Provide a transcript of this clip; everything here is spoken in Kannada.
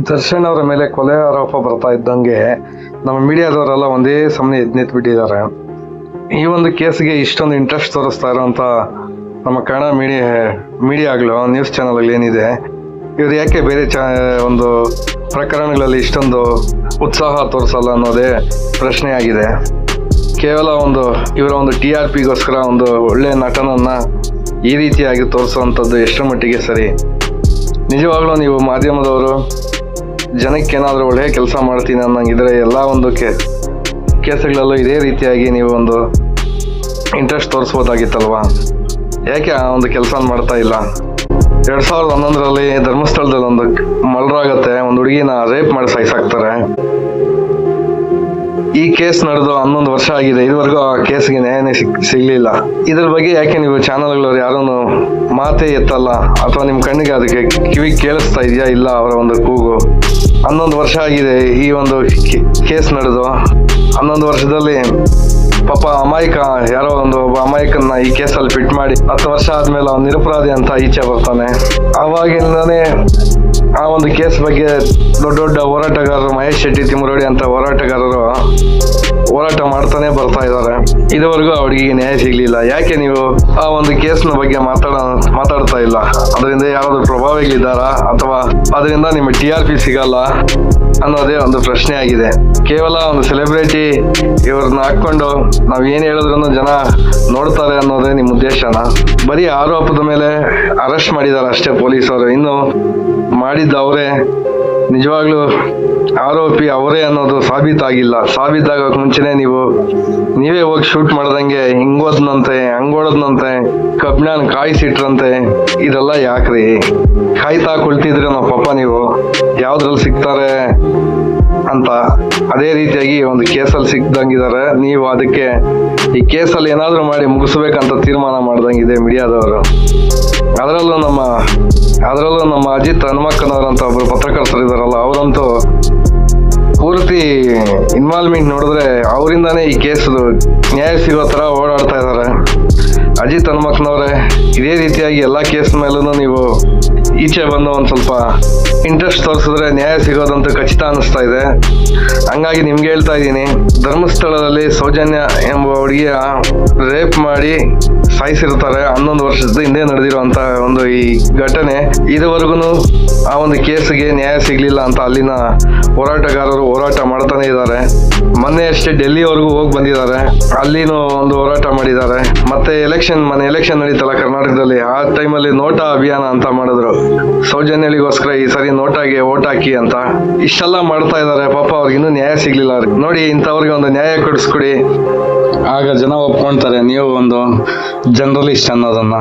ದರ್ಶನ್ ಅವರ ಮೇಲೆ ಕೊಲೆ ಆರೋಪ ಬರ್ತಾ ಇದ್ದಂಗೆ ನಮ್ಮ ಮೀಡಿಯಾದವರೆಲ್ಲ ಒಂದೇ ಸಮನೆ ಎದ್ದು ನಿಂತ್ಬಿಟ್ಟಿದ್ದಾರೆ ಈ ಒಂದು ಕೇಸ್ಗೆ ಇಷ್ಟೊಂದು ಇಂಟ್ರೆಸ್ಟ್ ತೋರಿಸ್ತಾ ಇರೋಂಥ ನಮ್ಮ ಕನ್ನಡ ಮೀಡಿಯಾ ಮೀಡಿಯಾಗಳು ನ್ಯೂಸ್ ಚಾನಲ್ಗಳು ಏನಿದೆ, ಇವ್ರು ಯಾಕೆ ಬೇರೆ ಚಾ, ಒಂದು ಪ್ರಕರಣಗಳಲ್ಲಿ ಇಷ್ಟೊಂದು ಉತ್ಸಾಹ ತೋರಿಸಲ್ಲ ಅನ್ನೋದೇ ಪ್ರಶ್ನೆ ಆಗಿದೆ ಕೇವಲ ಒಂದು, ಇವರ ಒಂದು ಟಿ ಆರ್ ಪಿಗೋಸ್ಕರ ಒಂದು ಒಳ್ಳೆಯ ನಟನನ್ನು ಈ ರೀತಿಯಾಗಿ ತೋರಿಸುವಂಥದ್ದು ಎಷ್ಟರ ಮಟ್ಟಿಗೆ ಸರಿ? ನಿಜವಾಗ್ಲೂ ನೀವು ಮಾಧ್ಯಮದವರು ಜನಕ್ಕೆ ಏನಾದರೂ ಒಳ್ಳೆಯ ಕೆಲಸ ಮಾಡ್ತೀನಿ ಅನ್ನಂಗಿದ್ರೆ ಎಲ್ಲ ಒಂದು ಕೇಸ್ಗಳಲ್ಲೂ ಇದೇ ರೀತಿಯಾಗಿ ನೀವು ಒಂದು ಇಂಟ್ರೆಸ್ಟ್ ತೋರಿಸ್ಬೋದಾಗಿತ್ತಲ್ವ? ಯಾಕೆ ಆ ಒಂದು ಕೆಲಸ ಮಾಡ್ತಾ ಇಲ್ಲ? ಎರಡು ಸಾವಿರದ ಹನ್ನೊಂದರಲ್ಲಿ ಧರ್ಮಸ್ಥಳದಲ್ಲಿ ಒಂದು ಮಲ್ರಾಗತ್ತೆ, ಒಂದು ಹುಡುಗಿನ ರೇಪ್ ಮಾಡಿ ಸಾಯಿಸಾಕ್ತಾರೆ ಈ ಕೇಸ್ ನಡೆದು ಹನ್ನೊಂದು ವರ್ಷ ಆಗಿದೆ. ಇದುವರೆಗೂ ಆ ಕೇಸ್ಗೆ ನ್ಯಾಯನೇ ಸಿಗ್ ಸಿಗ್ಲಿಲ್ಲ. ಇದ್ರ ಬಗ್ಗೆ ಯಾಕೆ ನೀವು ಚಾನಲ್ಗಳವ್ರು ಯಾರೂ ಮಾತೇ ಎತ್ತಲ್ಲ? ಅಥವಾ ನಿಮ್ಮ ಕಣ್ಣಿಗೆ ಅದಕ್ಕೆ ಕಿವಿ ಕೇಳಿಸ್ತಾ ಇದೆಯಾ? ಇಲ್ಲ, ಅವರ ಒಂದು ಕೂಗು. ಹನ್ನೊಂದು ವರ್ಷ ಆಗಿದೆ ಈ ಒಂದು ಕೇಸ್ ನಡೆದು. ಹನ್ನೊಂದು ವರ್ಷದಲ್ಲಿ ಪಾಪ ಅಮಾಯಕ, ಯಾರೋ ಒಂದು ಒಬ್ಬ ಅಮಾಯಕನ್ನ ಈ ಕೇಸಲ್ಲಿ ಫಿಟ್ ಮಾಡಿ ಹತ್ತು ವರ್ಷ ಆದ್ಮೇಲೆ ಅವ್ನು ನಿರಪರಾಧಿ ಅಂತ ಈಚೆ ಬರ್ತಾನೆ. ಅವಾಗಿಂದನೇ ಆ ಒಂದು ಕೇಸ್ ಬಗ್ಗೆ ದೊಡ್ಡ ದೊಡ್ಡ ಹೋರಾಟಗಾರರು ಮಹೇಶ್ ಶೆಟ್ಟಿ ತಿಮ್ಮರೋಡಿ ಅಂತ ಹೋರಾಟಗಾರರು ಹೋರಾಟ ಮಾಡ್ತಾನೆ ಬರ್ತಾ ಇದ್ದಾರೆ. ಇದುವರೆಗೂ ಅವರಿಗೆ ನ್ಯಾಯ ಸಿಗ್ಲಿಲ್ಲ. ಯಾಕೆ ನೀವು ಆ ಒಂದು ಕೇಸ್ನ ಬಗ್ಗೆ ಮಾತಾಡ, ಮಾತಾಡ್ತಾ ಇಲ್ಲ? ಅದರಿಂದ ಯಾರಾದ್ರೂ ಪ್ರಭಾವಿಗಳಿದ್ದಾರಾ? ಅಥವಾ ಅದರಿಂದ ನಿಮ್ಮ ಟಿ ಆರ್ ಪಿ ಸಿಗಲ್ಲ? ಅನ್ನೋದೇ ಒಂದು ಪ್ರಶ್ನೆ ಆಗಿದೆ. ಕೇವಲ ಒಂದು ಸೆಲೆಬ್ರಿಟಿ ಇವ್ರನ್ನ ಹಾಕೊಂಡು ನಾವ್ ಏನ್ ಹೇಳಿದ್ರು ಜನ ನೋಡ್ತಾರೆ ಅನ್ನೋದೇ ನಿಮ್ಮ ಉದ್ದೇಶನ? ಬರೀ ಆರೋಪದ ಮೇಲೆ ಅರೆಸ್ಟ್ ಮಾಡಿದ್ದಾರೆ ಅಷ್ಟೇ ಪೊಲೀಸರು. ಇನ್ನು ಮಾಡಿದ್ದ ಅವರೇ ನಿಜವಾಗ್ಲೂ ಆರೋಪಿ ಅವರೇ ಅನ್ನೋದು ಸಾಬೀತಾಗಿಲ್ಲ. ಸಾಬೀತಾಗೋಕೆ ಮುಂಚೆನೆ ನೀವು ನೀವೇ ಹೋಗಿ ಶೂಟ್ ಮಾಡ್ದಂಗೆ ಹಿಂಗೋದ್ನಂತೆ ಹಂಗೋಡದ್ನಂತೆ ಕಬ್ಬಿಣನ ಕಾಯಿಸಿಟ್ರಂತೆ, ಇದೆಲ್ಲ ಯಾಕ್ರಿ? ಕಾಯ್ತಾ ಕುಳ್ತಿದ್ರೆ ನಮ್ಮ ಪಾಪ ನೀವು ಯಾವ್ದ್ರಲ್ಲಿ ಸಿಗ್ತಾರೆ ಅಂತ ಅದೇ ರೀತಿಯಾಗಿ ಒಂದು ಕೇಸಲ್ಲಿ ಸಿಕ್ದಂಗಿದ್ದಾರೆ ನೀವು ಅದಕ್ಕೆ ಈ ಕೇಸಲ್ಲಿ ಏನಾದರೂ ಮಾಡಿ ಮುಗಿಸ್ಬೇಕಂತ ತೀರ್ಮಾನ ಮಾಡ್ದಂಗಿದೆ ಮೀಡಿಯಾದವರು. ಅದರಲ್ಲೂ ನಮ್ಮ ಅದರಲ್ಲೂ ನಮ್ಮ ಅಜಿತ್ ಹನುಮಕ್ಕನವರಂತ ಒಬ್ಬರು ಪೂರ್ತಿ ಇನ್ವಾಲ್ವ್ಮೆಂಟ್ ನೋಡಿದ್ರೆ ಅವರಿಂದಾನೇ ಈ ಕೇಸ್ ನ್ಯಾಯ ಸಿಗೋ ತರ ಓಡಾಡ್ತಾ ಇದ್ದಾರೆ ಅಜಿತ್ ಹನುಮಕ್ನವ್ರೆ ಇದೇ ರೀತಿಯಾಗಿ ಎಲ್ಲ ಕೇಸ್ ಮೇಲೂ ನೀವು ಈಚೆ ಬಂದು ಒಂದು ಸ್ವಲ್ಪ ಇಂಟ್ರೆಸ್ಟ್ ತೋರಿಸಿದ್ರೆ ನ್ಯಾಯ ಸಿಗೋದಂತ ಖಚಿತ ಅನ್ನಿಸ್ತಾ ಇದೆ. ಹಂಗಾಗಿ ನಿಮ್ಗೆ ಹೇಳ್ತಾ ಇದ್ದೀನಿ, ಧರ್ಮಸ್ಥಳದಲ್ಲಿ ಸೌಜನ್ಯ ಎಂಬ ಹುಡುಗಿಯ ರೇಪ್ ಮಾಡಿ ಸಾಯಿಸಿರ್ತಾರೆ ಹನ್ನೊಂದು ವರ್ಷದ ಹಿಂದೆ ನಡೆದಿರುವಂತ ಒಂದು ಈ ಘಟನೆ. ಇದುವರೆಗೂ ಆ ಒಂದು ಕೇಸ್ಗೆ ನ್ಯಾಯ ಸಿಗಲಿಲ್ಲ ಅಂತ ಅಲ್ಲಿನ ಹೋರಾಟಗಾರರು ಹೋರಾಟ ಮಾಡ್ತಾನೆ ಇದ್ದಾರೆ. ಮೊನ್ನೆ ಅಷ್ಟೇ ಡೆಲ್ಲಿವರೆಗೂ ಹೋಗಿ ಬಂದಿದ್ದಾರೆ. ಅಲ್ಲಿನೂ ಒಂದು ಹೋರಾಟ ಮಾಡಿದ್ದಾರೆ. ಮತ್ತೆ ಎಲೆಕ್ಷನ್ ಮೊನ್ನೆ ಎಲೆಕ್ಷನ್ ನಡೀತಲ್ಲ ಕರ್ನಾಟಕದಲ್ಲಿ. ಆ ಟೈಮಲ್ಲಿ ನೋಟಾ ಅಭಿಯಾನ ಅಂತ ಮಾಡಿದ್ರು. ಸೌಜನ್ಯಳಿಗೋಸ್ಕರ ಈ ಸರಿ ನೋಟಾಗಿ ಓಟ್ ಹಾಕಿ ಅಂತ ಇಷ್ಟೆಲ್ಲ ಮಾಡ್ತಾ ಇದ್ದಾರೆ. ಪಾಪ ಅವ್ರಿಗೆ ಇನ್ನೂ ನ್ಯಾಯ ಸಿಗ್ಲಿಲ್ಲ. ಅವ್ರಿಗೆ. ನೋಡಿ, ಇಂಥವ್ರಿಗೆ ಒಂದು ನ್ಯಾಯ ಕೊಡಿಸ್ಕೊಡಿ. ಆಗ ಜನ ಒಪ್ಕೊಂತಾರೆ, ನೀವು ಒಂದು ಜನರಲಿಸ್ಟ್ ಅನ್ನೋದನ್ನ.